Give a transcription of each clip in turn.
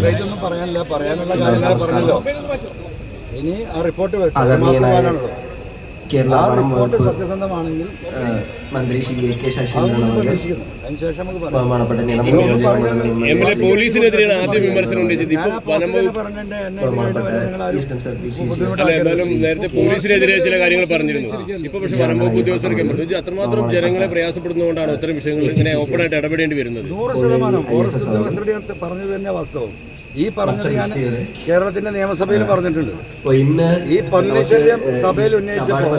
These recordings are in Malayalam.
പ്രത്യേകിച്ച് ഒന്നും പറയാനില്ല. പറയാനുള്ള കാര്യങ്ങൾ പറഞ്ഞല്ലോ. ഇനി ആ റിപ്പോർട്ട് കേരള വനം വകുപ്പ് മന്ത്രി ശ്രീ എ കെ ശശീന്ദ്രൻ ബഹുമാനപ്പെട്ട നിലമ്പൂർ ബഹുമാനപ്പെട്ട ഈസ്റ്റേൺ പോലീസിനെതിരെ ചില കാര്യങ്ങൾ പറഞ്ഞിരുന്നു. ഇപ്പൊ പക്ഷെ വനം വകുപ്പ് ഉദ്യോഗസ്ഥർക്ക് പ്രത്യേകിച്ച് അത്രമാത്രം ജനങ്ങളെ പ്രയാസപ്പെടുന്നതുകൊണ്ടാണ് ഇത്തരം വിഷയങ്ങൾ ഇങ്ങനെ ഓപ്പണായിട്ട് ഇടപെടേണ്ടി വരുന്നത്. പറഞ്ഞത് തന്നെ വാസ്തവം. ഈ പറഞ്ഞത് ഞാൻ കേരളത്തിന്റെ നിയമസഭയിൽ പറഞ്ഞിട്ടുണ്ട്. ഈ പന്നിശല്യം സഭയിൽ ഉന്നയിച്ചപ്പോൾ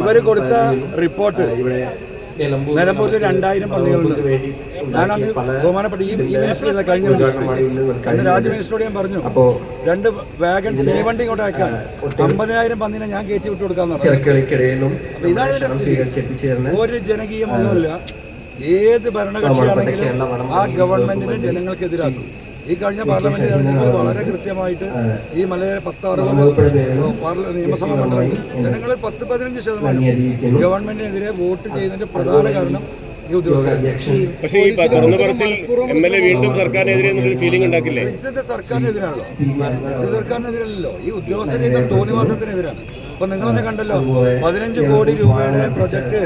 ഇവർ കൊടുത്ത റിപ്പോർട്ട് നിലമ്പൂരിൽ രണ്ടായിരം പള്ളികളുണ്ട് ഞാനന്ന് ബഹുമാനപ്പെട്ട ഈ കഴിഞ്ഞ അന്ന് രാജ്യ മിനിസ്റ്ററോട് ഞാൻ പറഞ്ഞു. രണ്ട് വാഗൺ തീവണ്ടി ഇങ്ങോട്ട് അയക്കാൻ അമ്പതിനായിരം പന്നിനെ ഞാൻ കയറ്റി വിട്ടു കൊടുക്കാൻ ഇതാണ് ഒരു ജനകീയമൊന്നുമില്ല. ഏത് ഭരണകക്ഷിയാണെങ്കിലും ആ ഗവൺമെന്റിനെ ജനങ്ങൾക്കെതിരാക്കും. ഈ കഴിഞ്ഞ പാർലമെന്റ് തെരഞ്ഞെടുപ്പിൽ വളരെ കൃത്യമായിട്ട് ഈ മലയാള പത്ത് അറുപത് നിയമസഭാ മണ്ഡലം ജനങ്ങളിൽ പത്ത് പതിനഞ്ച് ശതമാനം ഗവൺമെന്റിനെതിരെ വോട്ട് ചെയ്തതിന്റെ പ്രധാന കാരണം പക്ഷേ ഈ തുറന്നു പറച്ചിൽ എം എൽ എ വീണ്ടും സർക്കാരിനെതിരെ എന്നൊരു ഫീലിംഗ് ഉണ്ടാക്കില്ലേ? സർക്കാരിനെതിരാണല്ലോ. സർക്കാരിനെതിരല്ലോ ഈ ചെയ്യുന്ന തോന്നിവാസത്തിനെതിരാണ്. അപ്പൊ നിങ്ങൾ തന്നെ കണ്ടല്ലോ പതിനഞ്ച് കോടി രൂപയുടെ പ്രൊജക്ട്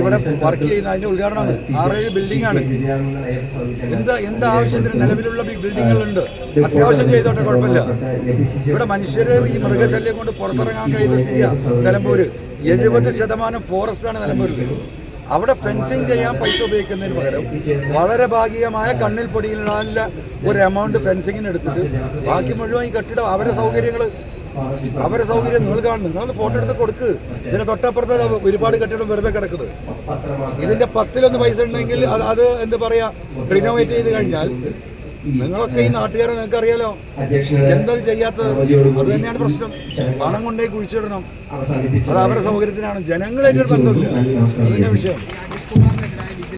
ഇവിടെ വർക്ക് ചെയ്യുന്ന അതിന്റെ ഉദ്ഘാടനമാണ് ആറേഴ് ബിൽഡിംഗ് ആണ്. എന്താ എന്ത് ആവശ്യത്തിന് നിലവിലുള്ള ബിൽഡിങ്ങുകളുണ്ട് അത്യാവശ്യം ചെയ്തോട്ടെ കുഴപ്പമില്ല. ഇവിടെ മനുഷ്യരെ ഈ മൃഗശല്യം കൊണ്ട് പുറത്തിറങ്ങാൻ കഴിയുന്ന സ്ഥിതിയാ. നിലമ്പൂര്. എഴുപത് ശതമാനം ഫോറസ്റ്റ് ആണ് നിലമ്പൂരിൽ അവിടെ ഫെൻസിങ് ചെയ്യാൻ പൈസ ഉപയോഗിക്കുന്നതിന് പകരം വളരെ ഭാഗികമായ കണ്ണിൽ പൊടിയിലുള്ള ഒരു എമൗണ്ട് ഫെൻസിങ്ങിന് എടുത്തിട്ട് ബാക്കി മുഴുവൻ ഈ കെട്ടിടം അവരുടെ സൗകര്യങ്ങൾ അവരുടെ സൗകര്യം നിങ്ങൾ കാണുന്നു. നിങ്ങൾ ഫോട്ടോ എടുത്ത് കൊടുക്ക്. ഇതിന് തൊട്ടപ്പുറത്ത് ഒരുപാട് കെട്ടിടം വെറുതെ കിടക്കുന്നത്. ഇതിന്റെ പത്തിലൊന്ന് പൈസ ഉണ്ടെങ്കിൽ അത് എന്ത് പറയാ? റിനോവേറ്റ് ചെയ്ത് കഴിഞ്ഞാൽ നിങ്ങളൊക്കെ ഈ നാട്ടുകാരെ നിങ്ങൾക്ക് അറിയാലോ? എന്താ ചെയ്യാത്തത്? അത് തന്നെയാണ് പ്രശ്നം. പണം കൊണ്ടേ കുഴിച്ചിടണം. അത് അവരുടെ സൗകര്യത്തിനാണ്. ജനങ്ങളെ ബന്ധമില്ല. അതിന്റെ വിഷയം.